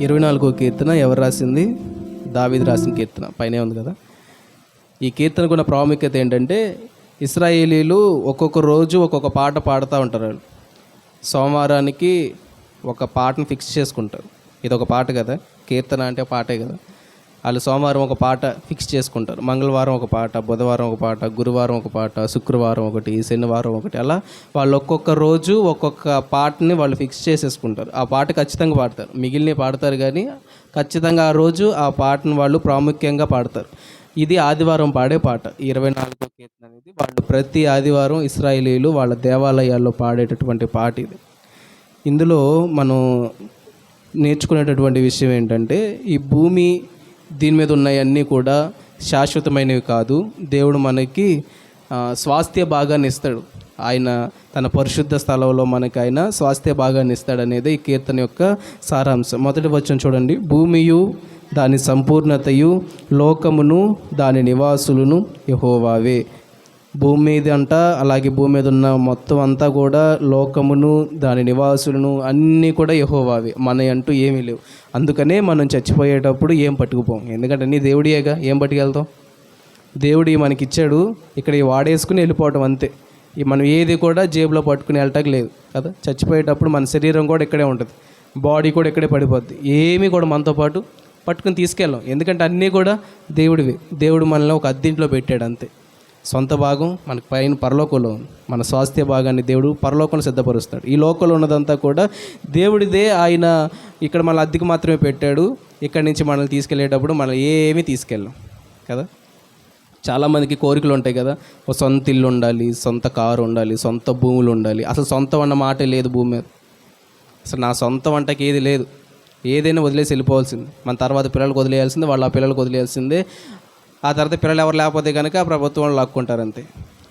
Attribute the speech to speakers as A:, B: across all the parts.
A: ఇరవై నాలుగో కీర్తన ఎవరు రాసింది? దావీది రాసిన కీర్తన. పైనే ఉంది కదా. ఈ కీర్తన కూడా ప్రాముఖ్యత ఏంటంటే ఇస్రాయేలీలు ఒక్కొక్క రోజు ఒక్కొక్క పాట పాడుతూ ఉంటారు. వాళ్ళు సోమవారానికి ఒక పాటను ఫిక్స్ చేసుకుంటారు. ఇది ఒక పాట కదా. కీర్తన అంటే పాటే కదా. వాళ్ళు సోమవారం ఒక పాట ఫిక్స్ చేసుకుంటారు. మంగళవారం ఒక పాట బుధవారం ఒక పాట గురువారం ఒక పాట శుక్రవారం ఒకటి శనివారం ఒకటి అలా వాళ్ళు ఒక్కొక్క రోజు ఒక్కొక్క పాటని వాళ్ళు ఫిక్స్ చేసేసుకుంటారు. ఆ పాట ఖచ్చితంగా పాడతారు. మిగిలిన పాడతారు కానీ ఖచ్చితంగా ఆ రోజు ఆ పాటను వాళ్ళు ప్రాముఖ్యంగా పాడతారు. ఇది ఆదివారం పాడే పాట. ఇరవై నాలుగో కీర్తన అనేది వాళ్ళు ప్రతి ఆదివారం ఇస్రాయేలీలు వాళ్ళ దేవాలయాల్లో పాడేటటువంటి పాట ఇది. ఇందులో మనం నేర్చుకునేటటువంటి విషయం ఏంటంటే ఈ భూమి దీని మీద ఉన్నాయన్నీ కూడా శాశ్వతమైనవి కాదు. దేవుడు మనకి స్వాస్థ్య భాగాన్ని ఇస్తాడు. ఆయన తన పరిశుద్ధ స్థలంలో మనకి ఆయన స్వాస్థ్య భాగాన్ని ఇస్తాడు అనేది ఈ కీర్తన యొక్క సారాంశం. మొదటి వచ్చిన చూడండి. భూమియు దాని సంపూర్ణతయు లోకమును దాని నివాసులను యహోవావే. భూమి మీద అంట అలాగే భూమి మీద ఉన్న మొత్తం అంతా కూడా లోకమును దాని నివాసులను అన్నీ కూడా యహోవావి. మన అంటూ ఏమీ లేవు. అందుకనే మనం చచ్చిపోయేటప్పుడు ఏం పట్టుకుపోం. ఎందుకంటే నీ దేవుడియేగా ఏం పట్టుకెళ్తాం? దేవుడి మనకిచ్చాడు మనకి ఇచ్చాడు ఇక్కడ వాడేసుకుని వెళ్ళిపోవటం అంతే. ఈ మనం ఏది కూడా జేబులో పట్టుకుని వెళ్ళటం లేదు కదా? చచ్చిపోయేటప్పుడు మన శరీరం కూడా ఇక్కడే ఉంటుంది. బాడీ కూడా ఇక్కడే పడిపోద్ది. ఏమీ కూడా మనతో పాటు పట్టుకుని తీసుకెళ్ళాం. ఎందుకంటే అన్నీ కూడా దేవుడివి. దేవుడు మనల్ని ఒక అద్దీంట్లో పెట్టాడు అంతే. సొంత భాగం మనకు పైన పరలోకంలో మన స్వాస్థ్య భాగాన్ని దేవుడు పరలోకంలో సిద్ధపరుస్తాడు. ఈ లోకంలో ఉన్నదంతా కూడా దేవుడిదే ఆయన ఇక్కడ మన అద్దెకు మాత్రమే పెట్టాడు. ఇక్కడి నుంచి మనల్ని తీసుకెళ్ళేటప్పుడు మనం ఏమీ తీసుకెళ్ళాం. కదా? చాలామందికి కోరికలు ఉంటాయి కదా. సొంత ఇల్లు ఉండాలి సొంత కారు ఉండాలి సొంత భూములు ఉండాలి. అసలు సొంతం అన్న మాటే లేదు భూమి మీద. అసలు నా సొంత వంటకి ఏది లేదు. ఏదైనా వదిలేసి వెళ్ళిపోవాల్సింది. మన తర్వాత పిల్లలకు వదిలేయాల్సిందే వాళ్ళ పిల్లలకు వదిలేయాల్సిందే. ఆ తర్వాత పిల్లలు ఎవరు లేకపోతే కనుక ప్రభుత్వం లాక్కుంటారు అంతే.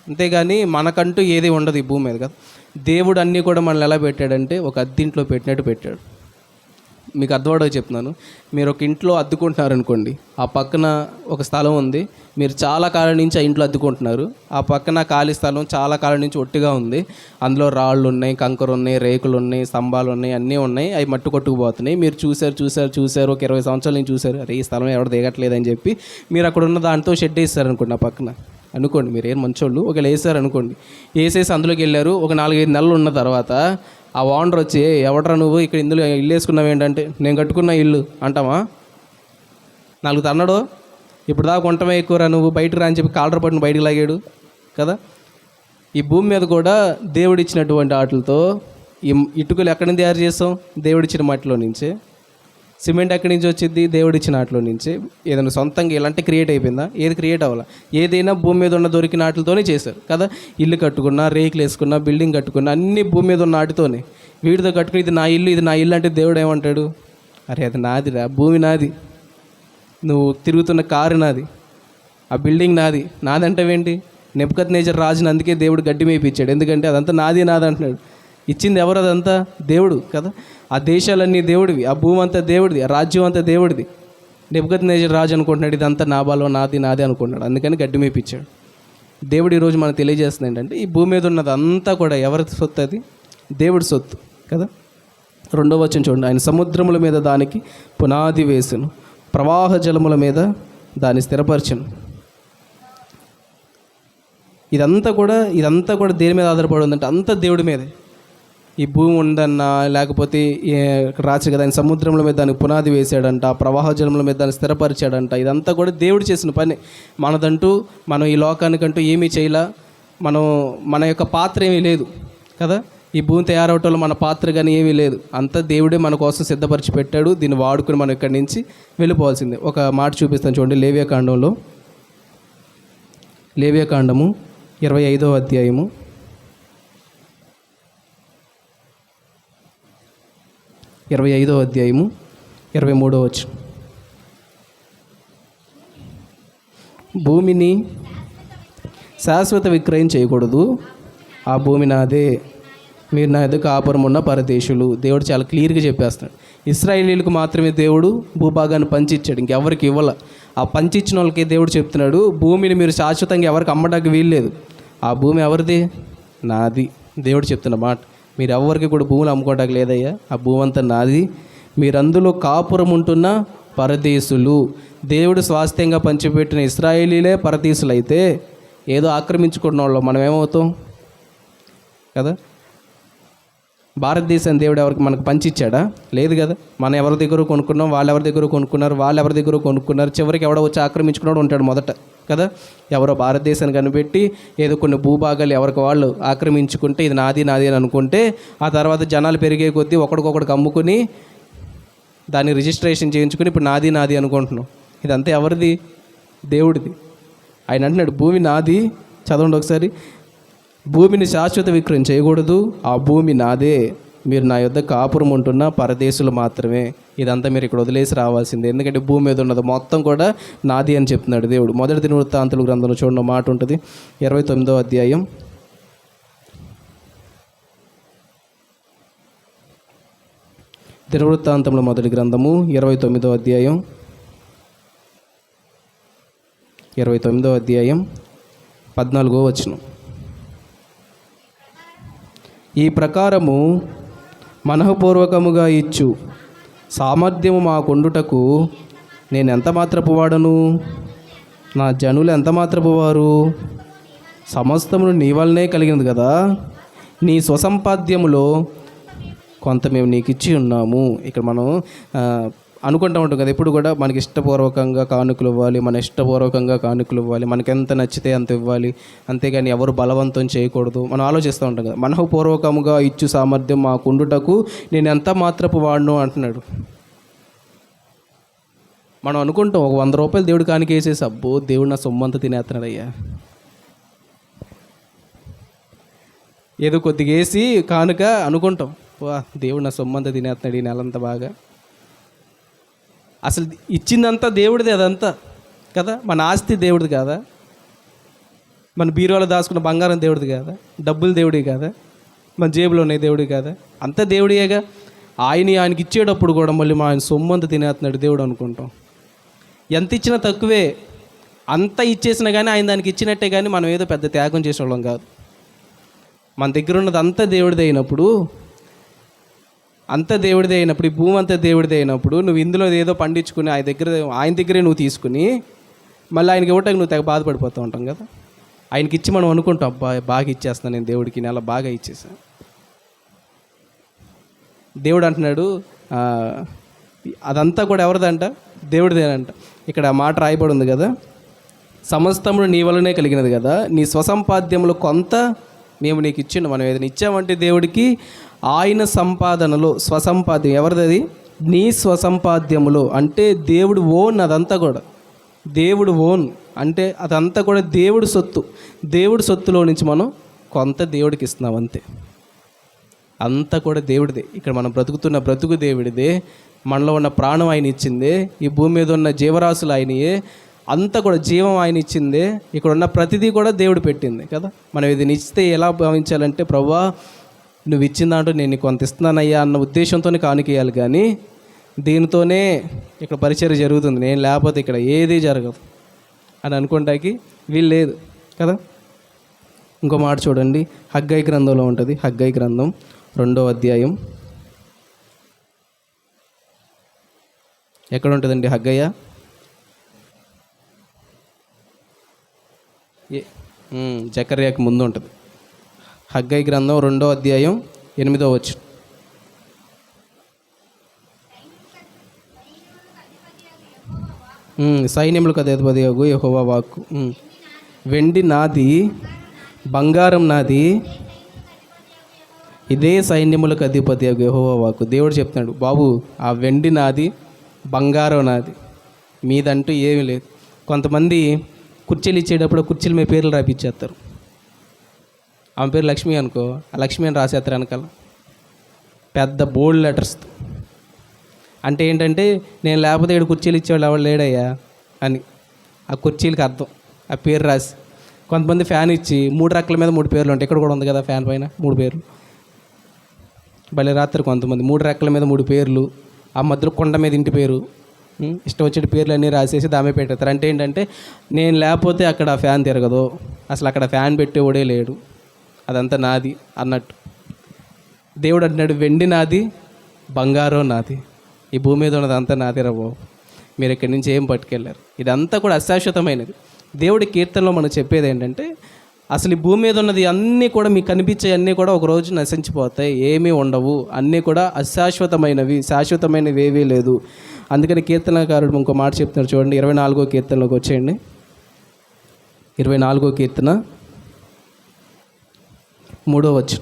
A: అంతేగాని మనకంటూ ఏది ఉండదు ఈ భూమి మీద కదా. దేవుడు అన్నీ కూడా మనల్ని ఎలా పెట్టాడంటే ఒక అద్దింట్లో పెట్టినట్టు పెట్టాడు. మీకు అర్థమవుడో చెప్తున్నాను. మీరు ఒక ఇంట్లో అద్దుకుంటున్నారు అనుకోండి ఆ పక్కన ఒక స్థలం ఉంది మీరు చాలా కాలం నుంచి ఆ ఇంట్లో అద్దుకుంటున్నారు ఆ పక్కన ఖాళీ స్థలం చాలా కాలం నుంచి ఒట్టిగా ఉంది అందులో రాళ్ళు ఉన్నాయి కంకర ఉన్నాయి రేకులు ఉన్నాయి స్తంభాలు ఉన్నాయి అన్నీ ఉన్నాయి అవి మట్టు కొట్టుకుపోతున్నాయి. మీరు చూశారు చూశారు చూశారు ఒక ఇరవై సంవత్సరాల నుంచి చూశారు అరే ఈ స్థలం ఎవరు దిగట్లేదని చెప్పి మీరు అక్కడ ఉన్న దాంతో షెడ్ వేస్తారు అనుకోండి ఆ పక్కన. అనుకోండి మీరు ఏం మంచోళ్ళు ఒకవేళ వేసారు అనుకోండి వేసేసి అందులోకి వెళ్ళారు ఒక నాలుగైదు నెలలు ఉన్న తర్వాత ఆ ఓనర్ వచ్చి "ఏ, నువ్వు? ఇక్కడ ఇందులో ఇల్లు వేసుకున్నావు ఏంటంటే? నేను కట్టుకున్న ఇల్లు అంటామా? నాలుగు తన్నడు. ఇప్పుడు దాకా కొంటమే ఎక్కువరా నువ్వు? బయటకు రా అని చెప్పి కాలర్ పట్టును బయటకు లాగాడు. కదా? ఈ భూమి మీద కూడా దేవుడు ఇచ్చినటువంటి ఈ ఇటుకలు ఎక్కడి నుంచి తయారు చేస్తాం? దేవుడిచ్చిన మట్టిలో నుంచే. సిమెంట్ ఎక్కడి నుంచి వచ్చింది? దేవుడిచ్చిన ఆటలో నుంచి. ఏదైనా సొంతంగా ఇలాంటి క్రియేట్ అయిపోయిందా? ఏది క్రియేట్ అవ్వాలా? ఏదైనా భూమి మీద ఉన్న దొరికిన వాటితోనే చేశారు. కదా? ఇల్లు కట్టుకున్నా రేకులు వేసుకున్నా బిల్డింగ్ కట్టుకున్నా అన్ని భూమి మీద ఉన్న ఆటితోనే. వీటితో కట్టుకుని ఇది నా ఇల్లు ఇది నా ఇల్లు అంటే దేవుడు ఏమంటాడు? అరే అది నాదిరా భూమి నాది. నువ్వు తిరుగుతున్న కారు నాది. ఆ బిల్డింగ్ నాది. నాదంటావేంటి నెప్కత్ నేచర్ రాజుని అందుకే దేవుడు గడ్డి మేపించాడు ఎందుకంటే అదంతా నాది నాది అంటున్నాడు ఇచ్చింది ఎవరు అదంతా? దేవుడు కదా? ఆ దేశాలన్నీ దేవుడివి ఆ భూమి అంతా దేవుడిది ఆ రాజ్యం అంతా దేవుడిది. నెప్కత్ నేజర్ రాజు అనుకుంటున్నాడు ఇదంతా నా నాది నాది అనుకుంటున్నాడు. అందుకని గడ్డి మేపించాడు దేవుడు ఈరోజు మనకు తెలియజేస్తుంది ఏంటంటే ఈ భూమి మీద ఉన్నది అంతా కూడా ఎవరి సొత్తు అది? దేవుడి సొత్తు కదా? రెండో వచ్చిన చూడండి. ఆయన సముద్రముల మీద దానికి పునాది వేసును ప్రవాహ జలముల మీద దాన్ని స్థిరపరచను. ఇదంతా కూడా ఇదంతా కూడా దేని మీద ఆధారపడి ఉందంటే అంతా దేవుడి మీదే. ఈ భూమి ఉందన్నా లేకపోతే ఇక్కడ రాచు కదా ఆయన సముద్రముల మీద దానికి పునాది వేసాడంట ప్రవాహ జలముల మీద దాన్ని స్థిరపరిచాడంట. ఇదంతా కూడా దేవుడు చేసిన పని. మనదంటూ మనం ఈ లోకానికంటూ ఏమీ చేయలా. మనం మన యొక్క పాత్ర ఏమీ లేదు కదా? ఈ భూమి తయారవటంలో మన పాత్ర కానీ ఏమీ లేదు. అంతా దేవుడే మన కోసం సిద్ధపరిచి పెట్టాడు దీన్ని వాడుకుని మనం ఇక్కడి నుంచి వెళ్ళిపోవాల్సిందే. ఒక మాట చూపిస్తాను చూడండి. లేవ్యకాండంలో కాండంలో ఇరవై ఐదవ అధ్యాయము. ఇరవై ఐదవ అధ్యాయము ఇరవై మూడో వచ్చు భూమిని శాశ్వత విక్రయం చేయకూడదు. ఆ భూమి నాదే. మీరు నా ఎదుగు ఆపురం ఉన్న పరదేశులు. దేవుడు చాలా క్లియర్గా చెప్పేస్తాడు ఇస్రాయేలీలకు మాత్రమే దేవుడు భూభాగాన్ని పంచిచ్చాడు. ఇంకెవరికి ఇవ్వాల? ఆ పంచిచ్చిన వాళ్ళకి దేవుడు చెప్తున్నాడు భూమిని మీరు శాశ్వతంగా ఎవరికి అమ్మడానికి వీల్లేదు. ఆ భూమి ఎవరిది? నాది. దేవుడు చెప్తున్న మాట. మీరు ఎవరికి కూడా భూములు అమ్ముకోవడానికి లేదయ్యా. ఆ భూమంతా నాది. మీరందులో కాపురం ఉంటున్న పరదేశులు. దేవుడు స్వాస్థ్యంగా పంచిపెట్టిన ఇస్రాయేలీలే పరదేశులు అయితే ఏదో ఆక్రమించుకున్న వాళ్ళు. మనం ఏమవుతాం కదా? భారతదేశం దేవుడు ఎవరికి మనకు పంచిచ్చాడా? లేదు కదా. మనం ఎవరి దగ్గర కొనుక్కున్నాం వాళ్ళు ఎవరి దగ్గర కొనుక్కున్నారు వాళ్ళు ఎవరి దగ్గర కొనుక్కున్నారు చివరికి ఎవడో వచ్చి ఆక్రమించుకున్నాడు ఉంటాడు మొదట. కదా? ఎవరో భారతదేశాన్ని కనిపెట్టి ఏదో కొన్ని భూభాగాలు ఎవరికి వాళ్ళు ఆక్రమించుకుంటే ఇది నాది నాది అని అనుకుంటే ఆ తర్వాత జనాలు పెరిగే కొద్దీ ఒకడికొకడికి అమ్ముకుని దాన్ని రిజిస్ట్రేషన్ చేయించుకుని ఇప్పుడు నాది నాది అనుకుంటున్నాం. ఇదంతా ఎవరిది? దేవుడిది. ఆయన అంటున్నాడు భూమి నాది. చదవండి ఒకసారి. భూమిని శాశ్వత విక్రయం చేయకూడదు. ఆ భూమి నాదే. మీరు నా యొద్ద కాపురం ఉంటున్న పరదేశులు మాత్రమే. ఇదంతా మీరు ఇక్కడ వదిలేసి రావాల్సిందే. ఎందుకంటే భూమి మీద ఉన్నది మొత్తం కూడా నాది అని చెప్తున్నాడు దేవుడు. మొదటి దినవృత్తాంతులు గ్రంథంలో చూడడం మాట ఉంటుంది. ఇరవై తొమ్మిదో అధ్యాయం. దినవృత్తాంతంలో మొదటి గ్రంథము ఇరవై తొమ్మిదో అధ్యాయం. ఇరవై తొమ్మిదో అధ్యాయం పద్నాలుగో వచనం. ఈ ప్రకారము మనఃపూర్వకముగా ఇచ్చు. సామర్థ్యము మాకుండుటకు నేను ఎంత మాత్రపు వాడను? నా జనులు ఎంత మాత్రపు వారు? సమస్తమును నీ వల్లనే కలిగినది కదా? నీ స్వసంపాద్యములో కొంత మేము నీకు ఇచ్చి ఉన్నాము. ఇక్కడ మనం అనుకుంటూ ఉంటాం కదా. ఎప్పుడు కూడా మనకి ఇష్టపూర్వకంగా కానుకలు ఇవ్వాలి మన ఇష్టపూర్వకంగా కానుకలు ఇవ్వాలి మనకి ఎంత నచ్చితే అంత ఇవ్వాలి. అంతేగాని ఎవరు బలవంతం చేయకూడదు. మనం ఆలోచిస్తూ ఉంటాం కదా. మనఃపూర్వకంగా ఇచ్చు సామర్థ్యం మాకు ఉండుటకు నేను ఎంత మాత్రపు వాడను అంటున్నాడు. మనం అనుకుంటాం ఒక వంద రూపాయలు దేవుడు కానికేసే సబ్బు అబ్బో దేవుడు నా సొమ్మంతా తినేస్తున్నాడు అయ్యా ఏదో కొద్దిగా వేసి కానుక అనుకుంటాం. వా దేవుడు నా సొమ్మంతా తినేస్తున్నాడు ఈ నెలంతా బాగా. అసలు ఇచ్చిందంతా దేవుడిది అదంతా కదా? మన ఆస్తి దేవుడిది కాదా? మన బీరువాలో దాచుకున్న బంగారం దేవుడిది కాదా? డబ్బులు దేవుడి కాదా? మన జేబులో ఉన్నాయి దేవుడి కాదా? అంతా దేవుడియేగా? ఆయన ఆయనకి ఇచ్చేటప్పుడు కూడా మళ్ళీ మా ఆయన సొమ్మంత తినేస్తున్నాడు దేవుడు అనుకుంటాం. ఎంత ఇచ్చినా తక్కువే. అంత ఇచ్చేసినా కానీ ఆయన దానికి ఇచ్చినట్టే కానీ మనం ఏదో పెద్ద త్యాగం చేసేవాళ్ళం కాదు. మన దగ్గర ఉన్నది అంతా దేవుడిది అయినప్పుడు అంత దేవుడిదే అయినప్పుడు ఈ భూమి అంతా దేవుడిదే అయినప్పుడు నువ్వు ఇందులో ఏదో పండించుకుని ఆయన దగ్గర ఆయన దగ్గరే నువ్వు తీసుకుని మళ్ళీ ఆయనకి ఇవ్వటానికి నువ్వు తెగ బాధపడిపోతూ ఉంటాం కదా. ఆయనకి ఇచ్చి మనం అనుకుంటాం అబ్బా బాగా ఇచ్చేస్తాను నేను దేవుడికి నెల బాగా ఇచ్చేసాను దేవుడు అంటున్నాడు అదంతా కూడా ఎవరిదంట? దేవుడిదేనంట. ఇక్కడ మాట రాయబడి ఉంది కదా సమస్తమును నీ వల్లనే కలిగినది కదా నీ స్వసంపాద్యంలో కొంత మేము నీకు ఇచ్చిండు మనం ఏదైనా ఇచ్చామంటే దేవుడికి ఆయన సంపాదనలో స్వసంపాద్యం. ఎవరిది నీ స్వసంపాద్యములో. అంటే దేవుడు ఓన్ అదంతా కూడా. దేవుడు ఓన్. అంటే అదంతా కూడా దేవుడి సొత్తు. దేవుడి సొత్తులో నుంచి మనం కొంత దేవుడికి ఇస్తున్నాం అంతే. అంతా కూడా దేవుడిదే. ఇక్కడ మనం బ్రతుకుతున్న బ్రతుకు దేవుడిదే. మనలో ఉన్న ప్రాణం ఆయన ఇచ్చిందే. ఈ భూమి మీద ఉన్న జీవరాశులు ఆయనయే. అంతా కూడా జీవం ఆయన ఇచ్చిందే. ఇక్కడ ఉన్న ప్రతిదీ కూడా దేవుడు పెట్టింది కదా. మనం ఇది ఇస్తే ఎలా భావించాలంటే ప్రభా నువ్వు ఇచ్చిన దాంట్లో నేను కొంత ఇస్తున్నానయ్యా అన్న ఉద్దేశంతోనే కానుకేయాలి కానీ దీనితోనే ఇక్కడ పరిచయం జరుగుతుంది. నేను లేకపోతే ఇక్కడ ఏది జరగదు అని అనుకుంటాకి వీలు లేదు కదా? ఇంకో మాట చూడండి. హగ్గై గ్రంథంలో ఉంటుంది. హగ్గై గ్రంథం రెండో అధ్యాయం. ఎక్కడ ఉంటుందండి హగ్గయ్య? జకర్యాకి ముందు ఉంటుంది. హగ్గై గ్రంథం రెండో అధ్యాయం ఎనిమిదో వచ్చు సైన్యములకు అధిపతి యహోవా వాక్కు. వెండి నాది బంగారం నాది ఇదే సైన్యములకు అధిపతి యహోవా వాక్కు. దేవుడు చెప్తున్నాడు బాబు ఆ వెండి నాది బంగారం నాది మీదంటూ ఏమీ లేదు. కొంతమంది కుర్చీలు ఇచ్చేటప్పుడు కుర్చీల మీ పేర్లు రాపిచ్చేస్తారు. ఆమె పేరు లక్ష్మి అనుకో. ఆ లక్ష్మి అని రాసేస్తారు వెనకాల. పెద్ద బోల్డ్ లెటర్స్ అంటే ఏంటంటే నేను లేకపోతే ఏడు కుర్చీలు ఇచ్చేవాళ్ళు ఎవడు లేడయ్యా అని. ఆ కుర్చీలకి అర్థం. ఆ పేరు రాసి. కొంతమంది ఫ్యాన్ ఇచ్చి మూడు రెక్కల మీద మూడు పేర్లు ఉంటాయి. ఇక్కడ కూడా ఉంది కదా ఫ్యాన్ పైన మూడు పేర్లు. భలే రాత్రి కొంతమంది. మూడు రెక్కల మీద మూడు పేర్లు. ఆ మధ్యలో కొండ మీద ఇంటి పేరు. ఇష్టం వచ్చే పేర్లు అన్నీ రాసేసి దామే పెట్టేస్తారు అంటే ఏంటంటే నేను లేకపోతే అక్కడ ఫ్యాన్ తిరగదు. అసలు అక్కడ ఫ్యాన్ పెట్టేవాడే లేడు. అదంతా నాది అన్నట్టు. దేవుడు అంటున్నాడు వెండి నాది బంగారం నాది. ఈ భూమి మీద ఉన్నది అంతా నాదిరా మీరు ఇక్కడి నుంచి ఏం పట్టుకెళ్ళారు? ఇదంతా కూడా అశాశ్వతమైనది. దేవుడి కీర్తనలో మనం చెప్పేది ఏంటంటే అసలు ఈ భూమి మీద ఉన్నది అన్నీ కూడా మీకు కనిపించే అన్నీ కూడా ఒక రోజు నశించిపోతాయి ఏమీ ఉండవు. అన్నీ కూడా అశాశ్వతమైనవి శాశ్వతమైనవి ఏవీ లేదు. అందుకని కీర్తనకారుడు ఇంకో మాట చెప్తున్నారు చూడండి ఇరవై నాలుగో కీర్తనలోకి వచ్చేయండి. ఇరవై నాలుగో కీర్తన. మూడో వచ్చు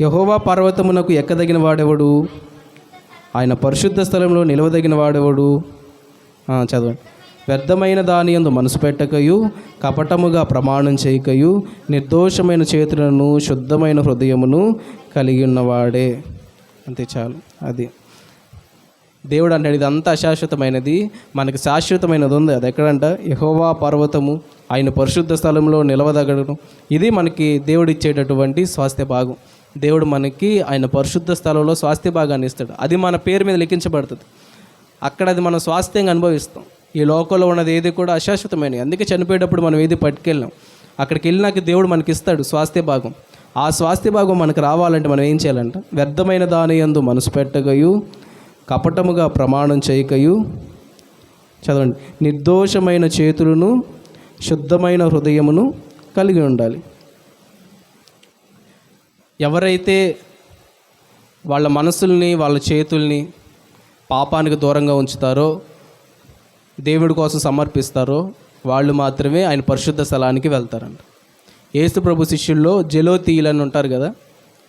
A: యహోవా పర్వతమునకు ఎక్కదగిన వాడెవడు? ఆయన పరిశుద్ధ స్థలంలో నిలవదగిన వాడెవడు? చదవండి. వ్యర్థమైన దాని యందు మనసు పెట్టకయు కపటముగా ప్రమాణం చేయకయు నిర్దోషమైన చేతులను శుద్ధమైన హృదయమును కలిగి ఉన్నవాడే అంతే చాలు అది. దేవుడు అంటాడు ఇదంతా అశాశ్వతమైనది మనకి శాశ్వతమైనది ఉంది. అది ఎక్కడంట? యహోవా పర్వతము. ఆయన పరిశుద్ధ స్థలంలో నిలవదగడం ఇది మనకి దేవుడు ఇచ్చేటటువంటి స్వాస్థ్య భాగం. దేవుడు మనకి ఆయన పరిశుద్ధ స్థలంలో స్వాస్థ్య భాగాన్ని ఇస్తాడు. అది మన పేరు మీద లిఖించబడుతుంది. అక్కడ అది మనం స్వాస్థ్యంగా అనుభవిస్తాం. ఈ లోకంలో ఉన్నది ఏది కూడా అశాశ్వతమైనది. అందుకే చనిపోయేటప్పుడు మనం ఏది పట్టుకెళ్ళాం. అక్కడికి వెళ్ళినాక దేవుడు మనకి ఇస్తాడు స్వాస్థ్య భాగం. ఆ స్వాస్థ్య భాగం మనకు రావాలంటే మనం ఏం చేయాలంట? వ్యర్థమైన దాని యందు మనసు పెట్టగయు కపటముగా ప్రమాణం చేయకయు. చదవండి. నిర్దోషమైన చేతులను శుద్ధమైన హృదయమును కలిగి ఉండాలి. ఎవరైతే వాళ్ళ మనసుల్ని వాళ్ళ చేతుల్ని పాపానికి దూరంగా ఉంచుతారో దేవుడి కోసం సమర్పిస్తారో వాళ్ళు మాత్రమే ఆయన పరిశుద్ధ స్థలానికి వెళ్తారంట. ఏసు ప్రభు శిష్యుల్లో జలోతీయులు అని ఉంటారు కదా.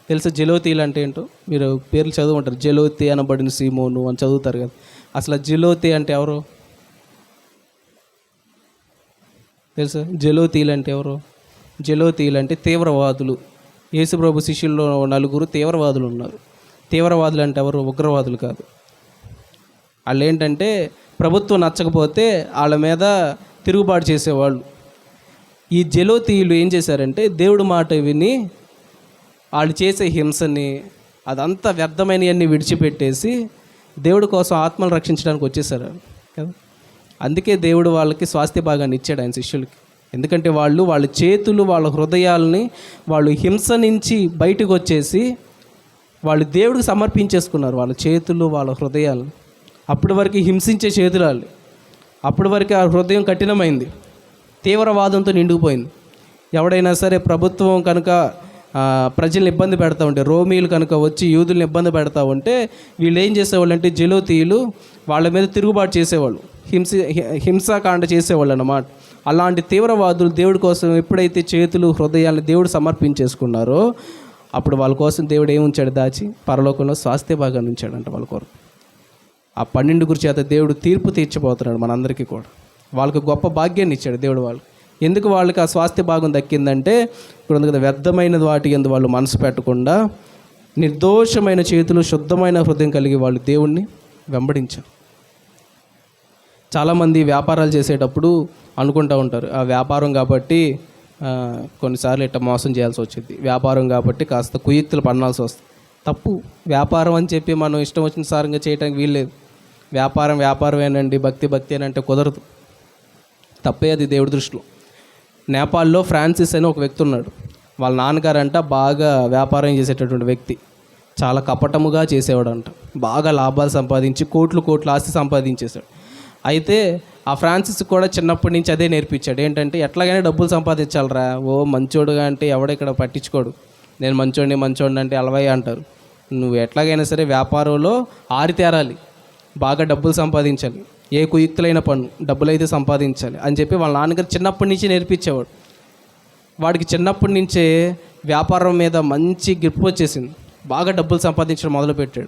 A: తెలుసా జలోతీయులు అంటే ఏంటో? మీరు పేర్లు చదువు ఉంటారు జలోతి అనబడిన సీమోను అని చదువుతారు కదా. అసలు జలోతి అంటే ఎవరు? తెలుసా? జలోతీయులు అంటే ఎవరు? జలోతీయులు అంటే తీవ్రవాదులు. యేసుప్రభు శిష్యుల్లో నలుగురు తీవ్రవాదులు ఉన్నారు. తీవ్రవాదులు అంటే ఎవరు? ఉగ్రవాదులు కాదు. వాళ్ళు ఏంటంటే ప్రభుత్వం నచ్చకపోతే వాళ్ళ మీద తిరుగుబాటు చేసేవాళ్ళు. ఈ జలోతీయులు ఏం చేశారంటే దేవుడు మాట విని వాళ్ళు చేసే హింసని అదంతా వ్యర్థమైనవన్నీ విడిచిపెట్టేసి దేవుడి కోసం ఆత్మలు రక్షించడానికి వచ్చేసారు. కదా? అందుకే దేవుడు వాళ్ళకి స్వాస్థ్య భాగాన్ని ఇచ్చాడు ఆయన శిష్యులకి. ఎందుకంటే వాళ్ళు వాళ్ళ చేతులు వాళ్ళ హృదయాలని వాళ్ళు హింస నుంచి బయటకు వచ్చేసి వాళ్ళు దేవుడికి సమర్పించేసుకున్నారు వాళ్ళ చేతులు వాళ్ళ హృదయాలు. అప్పటి వరకు హింసించే చేతులు అప్పటి వరకు ఆ హృదయం కఠినమైంది. తీవ్రవాదంతో నిండుకుపోయింది. ఎవడైనా సరే ప్రభుత్వం కనుక ప్రజల్ని ఇబ్బంది పెడతా ఉంటే రోమీలు కనుక వచ్చి యూదుల్ని ఇబ్బంది పెడతా ఉంటే వీళ్ళు ఏం చేసేవాళ్ళు అంటే జలోతీయులు వాళ్ళ మీద తిరుగుబాటు చేసేవాళ్ళు. హింస హి- హింసాకాండ చేసేవాళ్ళు అన్నమాట. అలాంటి తీవ్రవాదులు దేవుడి కోసం ఎప్పుడైతే చేతులు హృదయాలను దేవుడు సమర్పించేసుకున్నారో అప్పుడు వాళ్ళ కోసం దేవుడు ఏముంచాడు దాచి? పరలోకంలో స్వాస్థ్య భాగాన్ని ఉంచాడంట వాళ్ళ కొరకు. ఆ పన్నెండు గురి చేత దేవుడు తీర్పు తీర్చిపోతున్నాడు మనందరికీ కూడా. వాళ్ళకి గొప్ప భాగ్యాన్ని ఇచ్చాడు దేవుడు వాళ్ళు ఎందుకు వాళ్ళకి ఆ స్వాస్థ్య భాగం దక్కిందంటే ఇప్పుడు కదా వ్యర్థమైన వాటి ఎందు వాళ్ళు మనసు పెట్టకుండా నిర్దోషమైన చేతులు శుద్ధమైన హృదయం కలిగి వాళ్ళు దేవుణ్ణి వెంబడించారు. చాలామంది వ్యాపారాలు చేసేటప్పుడు అనుకుంటూ ఉంటారు ఆ వ్యాపారం కాబట్టి కొన్నిసార్లు ఇట్లా మోసం చేయాల్సి వచ్చింది. వ్యాపారం కాబట్టి కాస్త కుయుక్తులు పన్నాల్సి వస్తుంది. తప్పు. వ్యాపారం అని చెప్పి మనం ఇష్టం వచ్చిన సారంగా చేయడానికి వీల్లేదు వ్యాపారం వ్యాపారమేనండి భక్తి భక్తి అని అంటే కుదరదు. తప్పే అది దేవుడి దృష్టిలో. నేపాల్లో ఫ్రాన్సిస్ అని ఒక వ్యక్తి ఉన్నాడు. వాళ్ళ నాన్నగారంట బాగా వ్యాపారం చేసేటటువంటి వ్యక్తి. చాలా కపటముగా చేసేవాడంట. బాగా లాభాలు సంపాదించి కోట్లు కోట్లు ఆస్తి సంపాదించేశాడు. అయితే ఆ ఫ్రాన్సిస్ కూడా చిన్నప్పటి నుంచి అదే నేర్పించాడు. ఏంటంటే ఎట్లాగైనా డబ్బులు సంపాదించాలరా. ఓ మంచోడుగా అంటే ఎవడో ఇక్కడ పట్టించుకోడు. నేను మంచోడిని మంచోడిని అంటే అలవయ్య అంటారు. నువ్వు ఎట్లాగైనా సరే వ్యాపారంలో ఆరితేరాలి బాగా డబ్బులు సంపాదించాలి. ఏ కుయుక్తులైన పన్ను డబ్బులు అయితే సంపాదించాలి అని చెప్పి వాళ్ళ నాన్నగారు చిన్నప్పటి నుంచి నేర్పించేవాడు. వాడికి చిన్నప్పటి నుంచే వ్యాపారం మీద మంచి గ్రిప్ వచ్చేసింది. బాగా డబ్బులు సంపాదించడం మొదలుపెట్టాడు.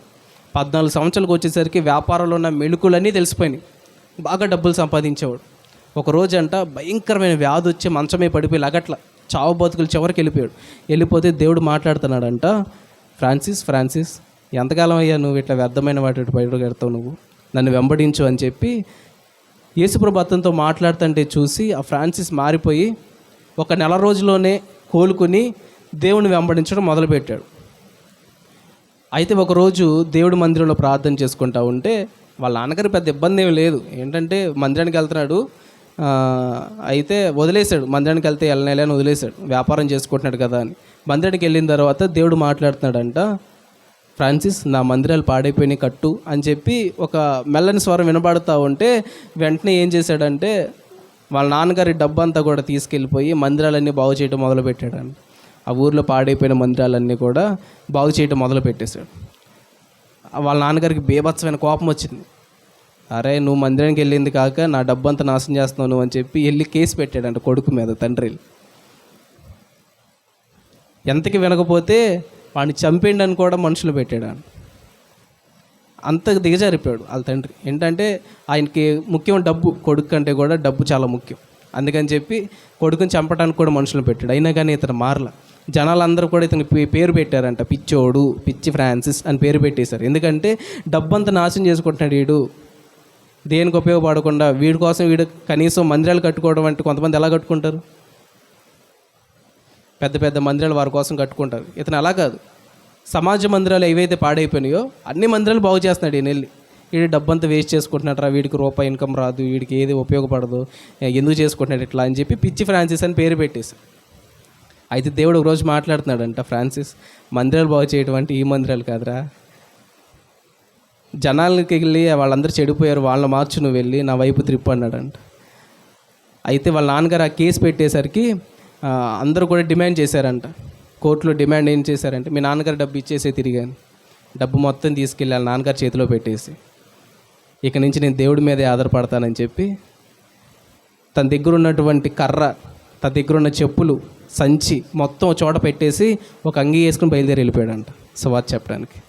A: పద్నాలుగు సంవత్సరాలకు వచ్చేసరికి వ్యాపారంలో ఉన్న మెళుకులన్నీ తెలిసిపోయినాయి. బాగా డబ్బులు సంపాదించేవాడు. ఒకరోజు అంట భయంకరమైన వ్యాధి వచ్చి మంచమే పడిపోయి లగట్ల చావు బతుకులు చివరికి వెళ్ళిపోయాడు. వెళ్ళిపోతే దేవుడు మాట్లాడుతున్నాడంట ఫ్రాన్సిస్ ఫ్రాన్సిస్ ఎంతకాలం అయ్యా నువ్వు ఇట్లా వ్యర్థమైన వాటి బయట పెడతావు నువ్వు? నన్ను వెంబడించు అని చెప్పి యేసుప్రభు అతనితో మాట్లాడుతుంటే చూసి ఆ ఫ్రాన్సిస్ మారిపోయి ఒక నెల రోజుల్లోనే కోలుకుని దేవుని వెంబడించడం మొదలుపెట్టాడు. అయితే ఒకరోజు దేవుడి మందిరంలో ప్రార్థన చేసుకుంటా ఉంటే వాళ్ళ నాన్నగారు పెద్ద ఇబ్బంది ఏమి లేదు. ఏంటంటే మందిరానికి వెళ్తున్నాడు. అయితే వదిలేశాడు. మందిరానికి వెళ్తే వెళ్ళనేలే అని వదిలేశాడు. వ్యాపారం చేసుకుంటున్నాడు కదా అని. మందిరానికి వెళ్ళిన తర్వాత దేవుడు మాట్లాడుతున్నాడంట ఫ్రాన్సిస్ నా మందిరాలు పాడైపోయినాయి కట్టు అని చెప్పి ఒక మెల్లని స్వరం వినబడుతూ ఉంటే వెంటనే ఏం చేశాడంటే వాళ్ళ నాన్నగారి డబ్బంతా కూడా తీసుకెళ్ళిపోయి మందిరాలన్నీ బాగు చేయడం మొదలుపెట్టాడు ఆ ఊర్లో పాడైపోయిన మందిరాలన్నీ కూడా బాగు చేయడం మొదలు పెట్టేశాడు వాళ్ళ నాన్నగారికి బీభత్సమైన కోపం వచ్చింది. అరే నువ్వు మందిరానికి వెళ్ళింది కాక నా డబ్బు అంతా నాశనం చేస్తున్నావు నువ్వు అని చెప్పి వెళ్ళి కేసు పెట్టాడంట కొడుకు మీద తండ్రి. ఎంతకి వినకపోతే వాడిని చంపేయండి అని కూడా మనుషులు పెట్టాడు అంత దిగజారిపోయాడు వాళ్ళ తండ్రి. ఏంటంటే ఆయనకి ముఖ్యం డబ్బు కొడుకు కంటే కూడా డబ్బు చాలా ముఖ్యం. అందుకని చెప్పి కొడుకుని చంపడానికి కూడా మనుషులు పెట్టాడు. అయినా కానీ ఇతను మారలా. జనాలందరూ కూడా ఇతనికి పే- పేరు పెట్టారంట. పిచ్చోడు పిచ్చి ఫ్రాన్సిస్ అని పేరు పెట్టేశారు. ఎందుకంటే డబ్బంతా నాశనం చేసుకుంటున్నాడు వీడు దేనికి ఉపయోగపడకుండా వీడి కోసం వీడు కనీసం మందిరాలు కట్టుకోవడం అంటే కొంతమంది ఎలా కట్టుకుంటారు? పెద్ద పెద్ద మందిరాలు వారి కోసం కట్టుకుంటారు. ఇతను అలా కాదు. సమాజ మందిరాలు ఏవైతే పాడైపోయినాయో అన్ని మందిరాలు బాగు చేస్తున్నాడు ఈయన వెళ్ళి. వీడు డబ్బంతా వేస్ట్ చేసుకుంటున్నాడు రా వీడికి రూపాయి ఇన్కమ్ రాదు వీడికి ఏది ఉపయోగపడదు ఎందుకు చేసుకుంటున్నాడు ఇట్లా అని చెప్పి పిచ్చి ఫ్రాన్సిస్ అని పేరు పెట్టేసి అయితే దేవుడు ఒక రోజు మాట్లాడుతున్నాడంట ఫ్రాన్సిస్ మందిరాలు బాగు చేయటువంటి అంటే ఈ మందిరాలు కాదురా. జనాలకి వెళ్ళి వాళ్ళందరూ చెడిపోయారు వాళ్ళని మార్చు నువ్వు వెళ్ళి నా వైపు త్రిప్పు అన్నాడంట. అయితే వాళ్ళ నాన్నగారు ఆ కేసు పెట్టేసరికి అందరూ కూడా డిమాండ్ చేశారంట. కోర్టులో డిమాండ్ ఏం చేశారంటే మీ నాన్నగారు డబ్బు ఇచ్చేసే తిరిగాను డబ్బు మొత్తం తీసుకెళ్ళి వాళ్ళ నాన్నగారు చేతిలో పెట్టేసి ఇక నుంచి నేను దేవుడి మీదే ఆధారపడతానని చెప్పి తన దగ్గర ఉన్నటువంటి కర్ర తన దగ్గర ఉన్న చెప్పులు సంచి మొత్తం చోట పెట్టేసి ఒక అంగి వేసుకుని బయలుదేరి వెళ్ళిపోయాడంట సువార్త చెప్పడానికి.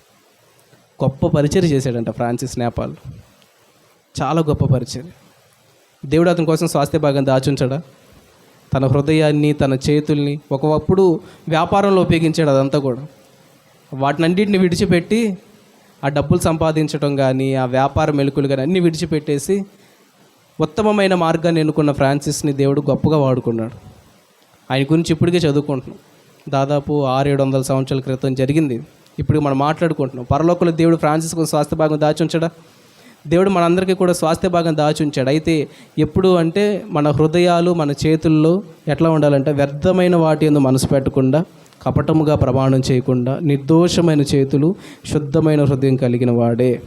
A: గొప్ప పరిచయం చేశాడంట ఫ్రాన్సిస్ నేపాల్. చాలా గొప్ప పరిచయం దేవుడు అతని కోసం స్వాస్థ్య భాగం దాచుంచడా తన హృదయాన్ని తన చేతుల్ని ఒకప్పుడు వ్యాపారంలో ఉపయోగించాడు అదంతా కూడా. వాటినన్నింటిని విడిచిపెట్టి ఆ డబ్బులు సంపాదించడం కానీ ఆ వ్యాపార మెలుకులు కానీ అన్నీ విడిచిపెట్టేసి ఉత్తమమైన మార్గాన్ని ఎన్నుకున్న ఫ్రాన్సిస్ని దేవుడు గొప్పగా వాడుకున్నాడు. ఆయన గురించి ఇప్పటికే చదువుకుంటున్నాం. దాదాపు ఆరు ఏడు వందల సంవత్సరాల క్రితం జరిగింది ఇప్పుడు మనం మాట్లాడుకుంటున్నాం. పరలోకంలో దేవుడు ఫ్రాన్సిస్కు స్వాస్థ్య భాగం దాచి ఉంచడా? దేవుడు మనందరికీ కూడా స్వాస్థ్య భాగం దాచి ఉంచాడు. అయితే ఎప్పుడు అంటే మన హృదయాలు మన చేతుల్లో ఎట్లా ఉండాలంటే వ్యర్థమైన వాటి ఎందు మనసు పెట్టకుండా కపటముగా ప్రమాణం చేయకుండా నిర్దోషమైన చేతులు శుద్ధమైన హృదయం కలిగిన వాడే.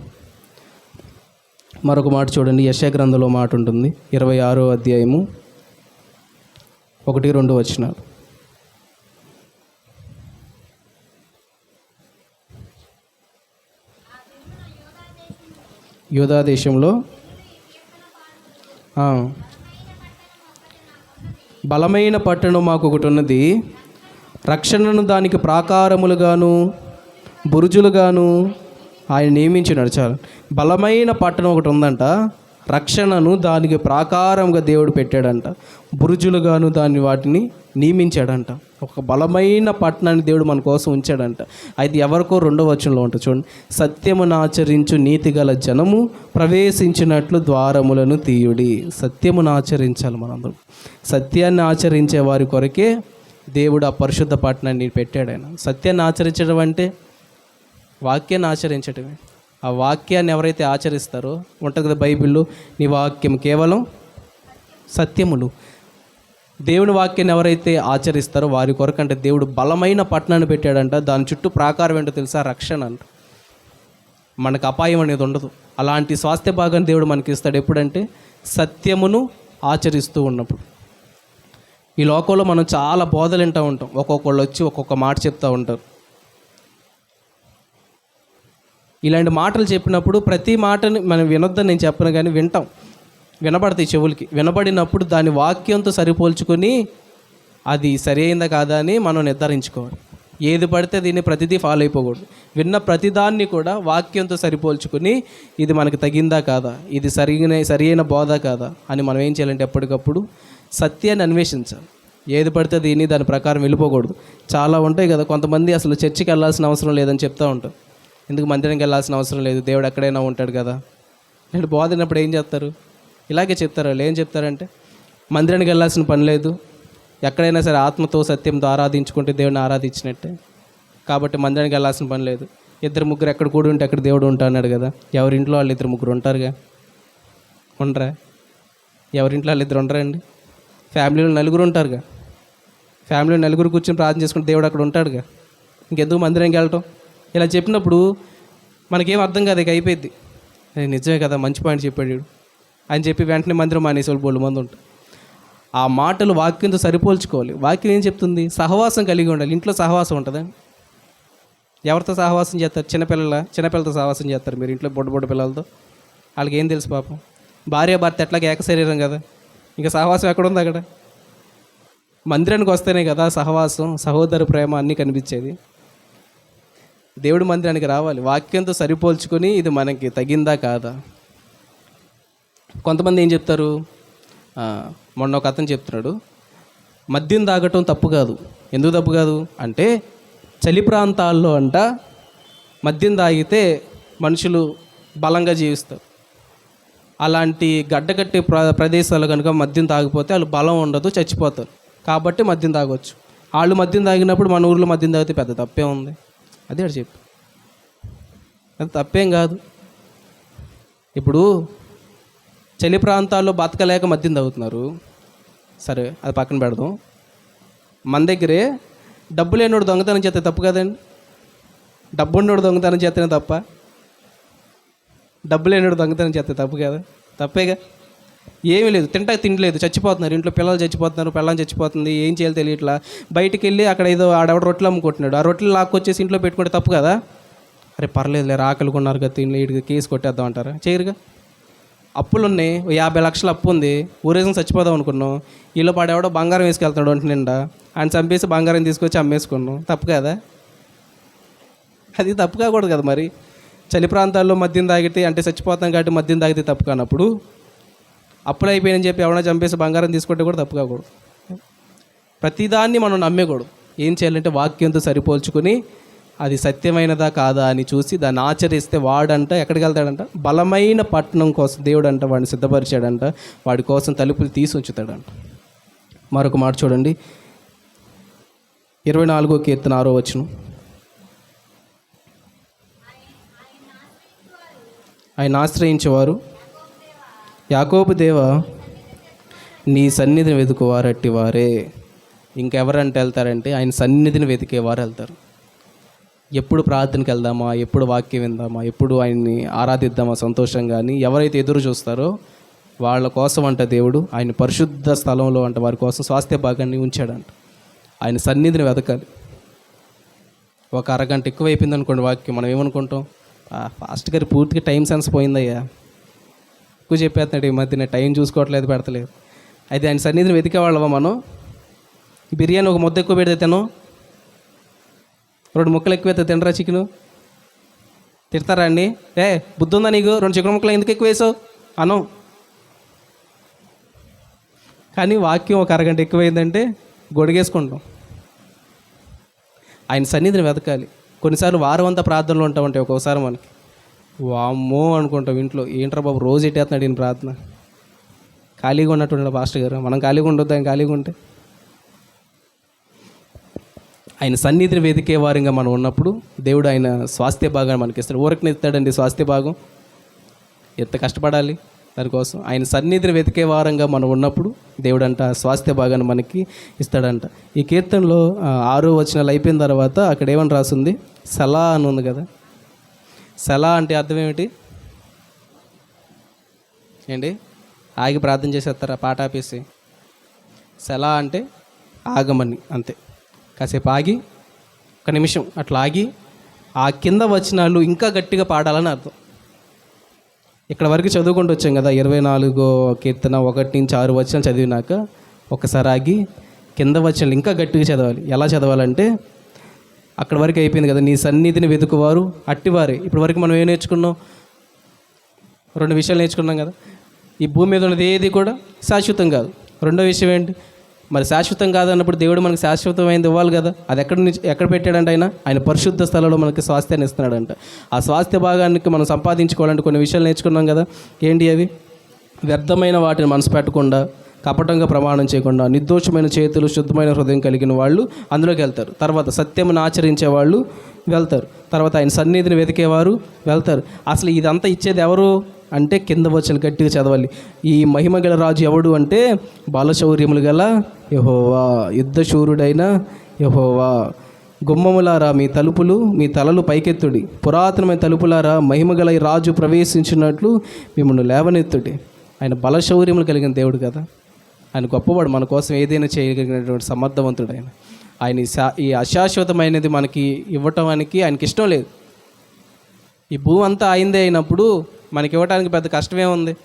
A: మరొక మాట చూడండి. యశా గ్రంథంలో మాట ఉంటుంది. ఇరవై ఆరో అధ్యాయము ఒకటి రెండు వచ్చిన యూదా దేశంలో బలమైన పట్టణం మాకు ఒకటి ఉన్నది. రక్షణను దానికి ప్రాకారములుగాను బురుజులుగాను ఆయన నియమించి నడిచారు బలమైన పట్టణం ఒకటి ఉందంట. రక్షణను దానికి ప్రాకారంగా దేవుడు పెట్టాడంట. బురుజులుగాను దాన్ని వాటిని నియమించాడంట. ఒక బలమైన పట్టణాన్ని దేవుడు మన కోసం ఉంచాడంట. అయితే ఎవరికో రెండో వచనంలో ఉంటుంది చూడండి. సత్యమును ఆచరించు నీతి గల జనము ప్రవేశించినట్లు ద్వారములను తీయుడి. సత్యమును ఆచరించాలి మనందరం. సత్యాన్ని ఆచరించే వారి కొరకే దేవుడు ఆ పరిశుద్ధ పట్టణాన్ని పెట్టాడు ఆయన. సత్యాన్ని ఆచరించడం అంటే వాక్యాన్ని ఆచరించడమే ఆ వాక్యాన్ని ఎవరైతే ఆచరిస్తారో ఉంటుంది కదా బైబిల్లో నీ వాక్యం కేవలం సత్యములు. దేవుని వాక్యాన్ని ఎవరైతే ఆచరిస్తారో వారి కొరకు అంటే దేవుడు బలమైన పట్టణాన్ని పెట్టాడంట దాని చుట్టూ ప్రాకారం ఏంటో తెలుసా? రక్షణ అంట. మనకు అపాయం అనేది ఉండదు. అలాంటి స్వాస్థ్య భాగాన్ని దేవుడు మనకి ఇస్తాడు. ఎప్పుడంటే సత్యమును ఆచరిస్తూ ఉన్నప్పుడు. ఈ లోకంలో మనం చాలా బోధలు వింటూ ఉంటాం. ఒక్కొక్కళ్ళు వచ్చి ఒక్కొక్క మాట చెప్తూ ఉంటారు. ఇలాంటి మాటలు చెప్పినప్పుడు ప్రతి మాటని మనం వినొద్దని నేను చెప్పను కానీ వింటాం. వినబడతాయి చెవులకి. వినబడినప్పుడు దాని వాక్యంతో సరిపోల్చుకొని అది సరైందా కాదా అని మనం నిర్ధారించుకోవాలి. ఏది పడితే దీన్ని ప్రతిదీ ఫాలో అయిపోకూడదు. విన్న ప్రతిదాన్ని కూడా వాక్యంతో సరిపోల్చుకుని ఇది మనకు తగిందా కాదా? ఇది సరిగిన సరియైన బోధ కాదా? అని మనం ఏం చేయాలంటే ఎప్పటికప్పుడు సత్యాన్ని అన్వేషించాలి. ఏది పడితే దీన్ని దాని ప్రకారం వెళ్ళిపోకూడదు. చాలా ఉంటాయి కదా కొంతమంది అసలు చర్చికి వెళ్ళాల్సిన అవసరం లేదని చెప్తూ ఉంటారు. ఎందుకు మందిరానికి వెళ్ళాల్సిన అవసరం లేదు? దేవుడు ఎక్కడైనా ఉంటాడు కదా. నేను బోధనప్పుడు ఏం చేస్తారు? ఇలాగే చెప్తారు వాళ్ళు. ఏం చెప్తారంటే మందిరానికి వెళ్ళాల్సిన పని లేదు. ఎక్కడైనా సరే ఆత్మతో సత్యంతో ఆరాధించుకుంటే దేవుడిని ఆరాధించినట్టే. కాబట్టి మందిరానికి వెళ్ళాల్సిన పని లేదు. ఇద్దరు ముగ్గురు ఎక్కడ కూడి ఉంటే అక్కడ దేవుడు ఉంటా అన్నాడు కదా. ఎవరింట్లో వాళ్ళు ఇద్దరు ముగ్గురు ఉంటారుగా? ఉండరా? ఎవరింట్లో వాళ్ళు ఇద్దరు ఉంటారండి ఫ్యామిలీలో నలుగురు ఉంటారుగా? ఫ్యామిలీలో నలుగురు కూర్చొని ప్రార్థన చేసుకుంటే దేవుడు అక్కడ ఉంటాడుగా? ఇంకెందుకు మందిరానికి వెళ్ళటం? ఇలా చెప్పినప్పుడు మనకేం అర్థం కాదు ఇక అయిపోయింది నిజమే కదా మంచి పాయింట్ చెప్పాడు వీడు. అని చెప్పి వెంటనే మందిరం మానేసే వాళ్ళు బోళ్ళు మంది ఉంటారు. ఆ మాటలు వాక్యంతో సరిపోల్చుకోవాలి. వాక్యం ఏం చెప్తుంది? సహవాసం కలిగి ఉండాలి. ఇంట్లో సహవాసం ఉంటుందా? ఎవరితో సహవాసం చేస్తారు? చిన్నపిల్లల? చిన్నపిల్లలతో సహవాసం చేస్తారు మీరు ఇంట్లో బొడ్డ బొడ్డ పిల్లలతో? వాళ్ళకి ఏం తెలుసు పాపం? భార్య భర్త ఎట్లాగ ఏక శరీరం కదా? ఇంకా సహవాసం ఎక్కడుంది అక్కడ? మందిరానికి వస్తేనే కదా సహవాసం సహోదర ప్రేమ అన్నీ కనిపించేది. దేవుడి మందిరానికి రావాలి. వాక్యంతో సరిపోల్చుకొని ఇది మనకి తగిందా కాదా? కొంతమంది ఏం చెప్తారు? మొన్న ఒక అతను చెప్తున్నాడు. మద్యం తాగటం తప్పు కాదు. ఎందుకు తప్పు కాదు? అంటే చలి ప్రాంతాల్లో అంట మద్యం తాగితే మనుషులు బలంగా జీవిస్తారు. అలాంటి గడ్డకట్టే ప్ర ప్రదేశాలు కనుక మద్యం తాగిపోతే వాళ్ళు బలం ఉండదు చచ్చిపోతారు. కాబట్టి మద్యం తాగొచ్చు. వాళ్ళు మద్యం తాగినప్పుడు మన ఊర్లో మద్యం తాగితే పెద్ద తప్పే ఉంది. అదే అడు చెప్పు. అది తప్పేం కాదు. ఇప్పుడు చలి ప్రాంతాల్లో బతకలేక మద్యం తాగుతున్నారు. సరే అది పక్కన పెడదాం. మన దగ్గరే డబ్బు లేనోడు దొంగతనం చేస్తే తప్పు కదండి. డబ్బు ఉన్నోడు దొంగతనం చేస్తేనే తప్ప. డబ్బు లేనోడు దొంగతనం చేస్తే తప్పు కదా. తప్పేగా. ఏమీ లేదు. తింటా తినలేదు. చచ్చిపోతున్నారు. ఇంట్లో పిల్లలు చచ్చిపోతున్నారు. పిల్లలు చచ్చిపోతుంది. ఏం చేయాలో తెలియట్లా. బయటికి వెళ్ళి అక్కడ ఏదో ఆడవిడ రొట్టెలు అమ్ముకుంటున్నాడు. ఆ రొట్టెలు లాక్కొచ్చేసి ఇంట్లో పెట్టుకుంటే తప్పు కదా? అరే పర్లేదు లేరు ఆకలి కొన్నారు కదా. తిని కేసు కొట్టేద్దాం అంటారా? చేయరుగా. అప్పులు ఉన్నాయి యాభై లక్షల అప్పు ఉంది. ఊరేసం చచ్చిపోదాం అనుకున్నాం. వీళ్ళు పాడేవాడో బంగారం వేసుకెళ్తాడు ఒంటి నిండా. ఆయన చంపేసి బంగారం తీసుకొచ్చి అమ్మేసుకున్నాం. తప్పు కదా? అది తప్పు కాకూడదు కదా మరి. చలి ప్రాంతాల్లో మద్యం తాగితే అంటే చచ్చిపోతాం కాబట్టి మద్యం తాగితే తప్పు కానప్పుడు అప్పులు అయిపోయినని చెప్పి ఎవరైనా చంపేసి బంగారం తీసుకుంటే కూడా తప్పు కాకూడదు ప్రతిదాన్ని మనం నమ్మేకూడదు. ఏం చేయాలంటే వాక్యంతో సరిపోల్చుకుని అది సత్యమైనదా కాదా అని చూసి దాన్ని ఆచరిస్తే వాడంట ఎక్కడికి వెళ్తాడంట? బలమైన పట్టణం కోసం దేవుడు అంట వాడిని సిద్ధపరిచాడంట వాడి కోసం తలుపులు తీసి ఉంచుతాడంట. మరొక మాట చూడండి. ఇరవై నాలుగో కీర్తన ఆరో వచ్చును ఆయన ఆశ్రయించేవారు. యాకోబు దేవ నీ సన్నిధిని వెతుకువారట్టి వారే. ఇంకెవరంటే వెళ్తారంటే ఆయన సన్నిధిని వెతికేవారు వెళ్తారు. ఎప్పుడు ప్రార్థనకి వెళ్దామా ఎప్పుడు వాక్యం విందామా ఎప్పుడు ఆయన్ని ఆరాధిద్దామా సంతోషంగా అని ఎవరైతే ఎదురు చూస్తారో వాళ్ళ కోసం అంట దేవుడు ఆయన పరిశుద్ధ స్థలంలో అంట వారి కోసం స్వాస్థ్య భాగాన్ని ఉంచాడంట. ఆయన సన్నిధిని వెతకాలి. ఒక అరగంట ఎక్కువ అయిపోయింది అనుకోండి వాక్యం మనం ఏమనుకుంటాం? "ఆ, ఫాస్ట్ గారి పూర్తిగా టైం సెన్స్ పోయిందయ్యా. ఎక్కువ చెప్పేస్తున్నాడు ఈ మధ్యన టైం చూసుకోవట్లేదు పెడతలేదు. అయితే ఆయన సన్నిధిని వెతికేవాళ్ళవా మనం? బిర్యానీ ఒక ముద్ద ఎక్కువ పెడితే తినో రెండు ముక్కలు ఎక్కువ అయితే తినరా చికెను? తిడతారా అండి? ఏ బుద్ధి ఉందా నీకు? రెండు చికెన్ ముక్కలు ఎందుకు ఎక్కువ వేసావు? అనం. కానీ వాక్యం ఒక అరగంట ఎక్కువైందంటే గొడిగేసుకుంటాం. ఆయన సన్నిధిని వెతకాలి. కొన్నిసార్లు వారం అంతా ప్రార్థనలు ఉంటా ఉంటాయి ఒక్కోసారి మనకి. వామ్మో అనుకుంటాం ఇంట్లో. ఏంట్రా బాబు రోజు ఎట్టేస్తున్నాడు ఈయన ప్రార్థన? ఖాళీగా ఉన్నట్టు పాస్టర్ గారు. మనం ఖాళీగా ఉండొద్దు? ఆయన ఖాళీగా ఉంటే? ఆయన సన్నిధిని వెతికే వారంగా మనం ఉన్నప్పుడు దేవుడు ఆయన స్వాస్థ్య భాగాన్ని మనకి ఇస్తాడు. ఊరికి ఇస్తాడండి స్వాస్థ్య భాగం. ఎంత కష్టపడాలి? దానికోసం ఆయన సన్నిధిని వెతికే వారంగా మనం ఉన్నప్పుడు దేవుడు అంట స్వాస్థ్య భాగాన్ని మనకి ఇస్తాడంట. ఈ కీర్తనలో ఆరు ఆరో వచనాలు అయిపోయిన తర్వాత అక్కడ ఏమని రాసింది? సలా అని ఉంది కదా? సెలా అంటే అర్థం ఏమిటి? ఏంటి? ఆగి ప్రార్థన చేసేస్తారా? పాట ఆపేసి. సెలా అంటే ఆగమని అంతే. కాసేపు ఆగి ఒక నిమిషం అట్లా ఆగి ఆ కింద వచనాలు ఇంకా గట్టిగా పాడాలని అర్థం. ఇక్కడ వరకు చదువుకుంటూ వచ్చాం కదా ఇరవై నాలుగో కీర్తన ఒకటి నుంచి ఆరు వచనాలు చదివినాక ఒకసారి ఆగి కింద వచనాలు ఇంకా గట్టిగా చదవాలి. ఎలా చదవాలంటే అక్కడ వరకు అయిపోయింది కదా. నీ సన్నిధిని వెతుకువారు అట్టివారే. ఇప్పటి వరకు మనం ఏం నేర్చుకున్నాం? రెండు విషయాలు నేర్చుకున్నాం కదా. ఈ భూమి మీద ఉన్నది ఏది కూడా శాశ్వతం కాదు. రెండో విషయం ఏంటి? మరి శాశ్వతం కాదన్నప్పుడు దేవుడు మనకి శాశ్వతమైనది ఇవ్వాలి కదా. అది ఎక్కడ నుంచి ఎక్కడ పెట్టాడంట ఆయన? ఆయన పరిశుద్ధ స్థలంలో మనకి స్వాస్థ్యాన్ని ఇస్తున్నాడంట. ఆ స్వాస్థ్య భాగానికి మనం సంపాదించుకోవాలంటే కొన్ని విషయాలు నేర్చుకున్నాం కదా. ఏంటి అవి? వ్యర్థమైన వాటిని మనసు పెట్టకుండా కపటంగా ప్రమాణం చేయకుండా నిర్దోషమైన చేతులు శుద్ధమైన హృదయం కలిగిన వాళ్ళు అందులోకి వెళ్తారు. తర్వాత సత్యమును ఆచరించే వాళ్ళు వెళ్తారు. తర్వాత ఆయన సన్నిధిని వెతికేవారు వెళ్తారు. అసలు ఇదంతా ఇచ్చేది ఎవరు అంటే కింద వచ్చిన గట్టిగా చదవాలి. ఈ మహిమ గల రాజు ఎవడు అంటే బాలశౌర్యములు గల యహోవా. యుద్ధశూరుడైన యహోవా. గుమ్మములారా మీ తలుపులు మీ తలలు పైకెత్తుడి. పురాతనమైన తలుపులారా మహిమగల ఈ రాజు ప్రవేశించినట్లు మిమ్మల్ని లేవనెత్తుడి. ఆయన బలశౌర్యములు కలిగిన దేవుడు కదా. ఆయన గొప్పవాడు మన కోసం ఏదైనా చేయగలిగినటువంటి సమర్థవంతుడు ఆయన ఆయన ఈ ఈ అశాశ్వతమైనది మనకి ఇవ్వటానికి ఆయనకి ఇష్టం లేదు. ఈ భూమి అంతా అయిందే అయినప్పుడు మనకి ఇవ్వడానికి పెద్ద కష్టమే ఉంది.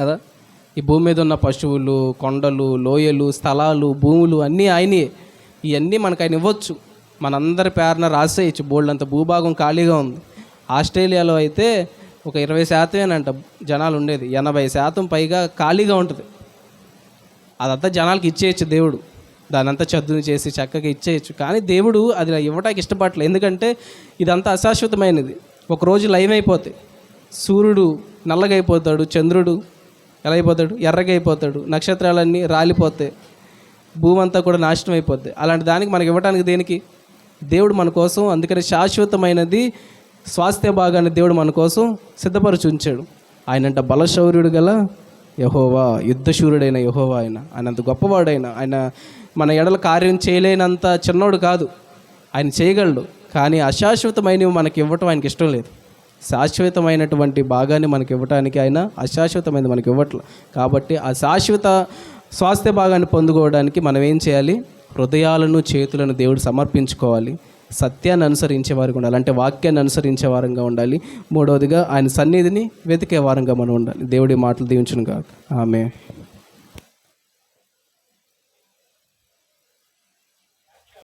A: కదా? ఈ భూమి మీద ఉన్న పశువులు కొండలు లోయలు స్థలాలు భూములు అన్నీ ఆయనే. ఇవన్నీ మనకు ఆయన ఇవ్వచ్చు. మనందరి పేరున రాసేయచ్చు. బోల్డ్ అంత భూభాగం ఖాళీగా ఉంది. ఆస్ట్రేలియాలో అయితే ఒక ఇరవై శాతమేనంట జనాలు ఉండేది. ఎనభై శాతం పైగా ఖాళీగా ఉంటుంది. అదంతా జనాలకి ఇచ్చేయచ్చు దేవుడు. దానంతా చదువుని చేసి చక్కగా ఇచ్చేయచ్చు. కానీ దేవుడు అది ఇవ్వడానికి ఇష్టపడలేదు ఎందుకంటే ఇదంతా అశాశ్వతమైనది. ఒకరోజు లైవ్ అయిపోతాయి సూర్యుడు నల్లగైపోతాడు చంద్రుడు ఎలా అయిపోతాడు ఎర్రగైపోతాడు. నక్షత్రాలన్నీ రాలిపోతాయి భూమి అంతా కూడా నాశనం అయిపోద్ది అలాంటి దానికి మనకి ఇవ్వడానికి దేనికి? దేవుడు మన కోసం అందుకని శాశ్వతమైనది స్వాస్థ్య భాగాన్ని దేవుడు మన కోసం సిద్ధపరచి ఉంచాడు ఆయనంట బలశౌర్యుడు గల యహోవా యుద్ధశూరుడైన యహోవా ఆయన ఆయన అంత గొప్పవాడైన ఆయన మన ఎడల కార్యం చేయలేనంత చిన్నోడు కాదు. ఆయన చేయగలడు కానీ అశాశ్వతమైనవి మనకి ఇవ్వటం ఆయనకి ఇష్టం లేదు. శాశ్వతమైనటువంటి భాగాన్ని మనకి ఇవ్వటానికి ఆయన అశాశ్వతమైనది మనకి ఇవ్వట్లేదు కాబట్టి ఆ శాశ్వత స్వాస్థ్య భాగాన్ని పొందుకోవడానికి మనం ఏం చేయాలి? హృదయాలను చేతులను దేవుడు సమర్పించుకోవాలి. సత్యాన్ని అనుసరించే వారికి ఉండాలి. అంటే వాక్యాన్ని అనుసరించే వారంగా ఉండాలి. మూడవదిగా ఆయన సన్నిధిని వెతికే వారంగా మనం ఉండాలి. దేవుడి మాటలు దీవించును కాక ఆమె